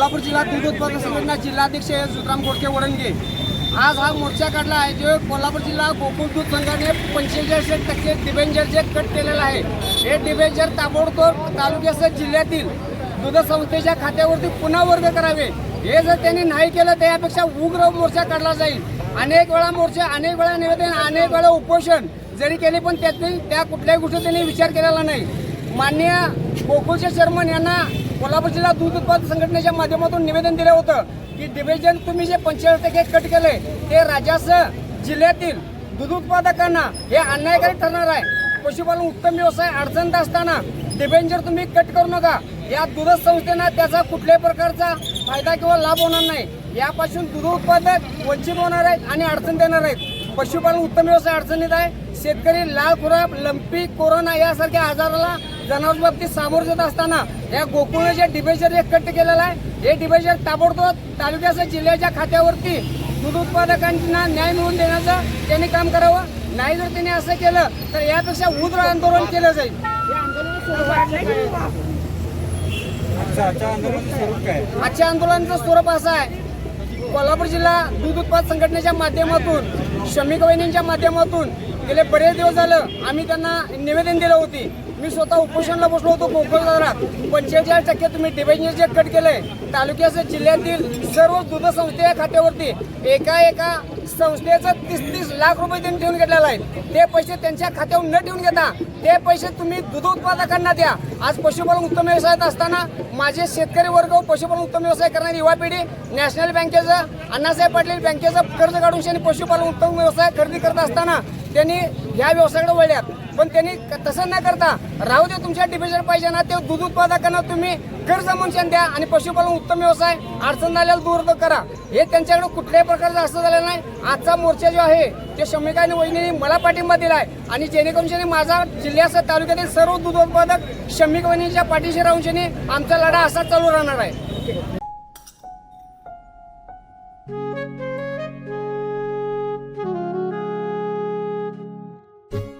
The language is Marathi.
कोल्हापूर जिल्हा दूध उत्पादक संघटना जिल्हाध्यक्ष सुतराम गोडके वडणगे. आज हा मोर्चा काढला आहे जो कोल्हापूर जिल्हा गोकुळ दूध संघाने पंचेचाळीस टक्के डिबेंजर जे कट केलेलं आहे. हे डिबेंजर ताबडतोब तालुक्यासह जिल्ह्यातील दूध संस्थेच्या खात्यावरती पुन्हा वर्ग करावे. हे जर त्यांनी नाही केलं तर यापेक्षा उग्र मोर्चा काढला जाईल. अनेक वेळा मोर्चा अनेक वेळा निवेदन अनेक वेळा उपोषण जरी केले पण त्यातून त्या कुठल्याही गोष्टी त्यांनी विचार केलेला नाही. माननीय गोकुळचे चेअरमन यांना कोल्हापूर जिल्हा दूध उत्पादक संघटनेच्या माध्यमातून निवेदन दिलं होतं की डिव्हिजन तुम्ही जे पंचेचाळीस टक्के कट केले ते राज्यासह जिल्ह्यातील दूध उत्पादकांना हे अन्यायकारी ठरणार आहे. पशुपालन उत्तम व्यवसाय अडचणीत असताना डिबेंचर तुम्ही कट करू नका या दूध संस्थेना त्याचा कुठल्याही प्रकारचा फायदा किंवा लाभ होणार नाही. यापासून दूध उत्पादक वंचित होणार आहेत आणि अडचण देणार आहेत. पशुपालन उत्तम व्यवसाय अडचणीत आहे. शेतकरी लाल खुराप लंपी कोरोना यासारख्या आजाराला जनावर बाबतीत सामोरं जात असताना या गोकुळने जे डिबेंचर जे कट केलेलं आहे हे डिबेंचर ताबडतोब तालुक्यासह जिल्ह्याच्या खात्यावरती दूध उत्पादकांना न्याय मिळवून देण्याचं त्यांनी काम करावं. नाही जर त्यांनी असं केलं तर यापेक्षा उग्र आंदोलन केलं जाईल. आजच्या आंदोलनाचं स्वरूप असं आहे. कोल्हापूर जिल्हा दूध उत्पादक संघटनेच्या माध्यमातून श्रमिक वहिनींच्या माध्यमातून गेले बरेच दिवस झालं आम्ही त्यांना निवेदन दिलं होती. मी स्वतः उपोषणला बसलो होतो कोकण दारात पंचेचाळीस टक्के तुम्ही डिव्हिजन जे कट केले तालुक्यासह जिल्ह्यातील सर्व दूध संस्थेच्या खात्यावरती एका एका संस्थेचं तीस तीस लाख रुपये त्यांनी ठेवून घेतलेला आहे. ते पैसे त्यांच्या खात्यावर न ठेवून घेता ते पैसे तुम्ही दूध उत्पादकांना द्या. आज पशुपालन उत्तम व्यवसायात असताना माझे शेतकरी वर्ग पशुपालन उत्तम व्यवसाय करणारी युवा पिढी नॅशनल बँकेचं अण्णासाहेब पाटील बँकेचं कर्ज काढून पशुपालन उत्तम व्यवसाय खरेदी करत असताना त्यांनी ह्या व्यवसायाकडे वळल्यात. पण त्यांनी तसं न करता राहू दे तुमच्या डिव्हिजन पाहिजे ना ते दूध उत्पादकांना तुम्ही कर्ज म्हणून द्या आणि पशुपालन उत्तम व्यवसाय अडचण झाल्याला दूर करा. हे त्यांच्याकडे कुठल्याही प्रकारचं असं झालेलं नाही. आजचा मोर्चा जो आहे ते शमिका आणि वहिनीने मला पाठिंबा दिलाय आणि जेणेकरून माझा जिल्ह्यासह तालुक्यातील सर्व दूध उत्पादक शमिक वहिनीच्या पाठीशी राहून आमचा लढा असाच चालू राहणार आहे.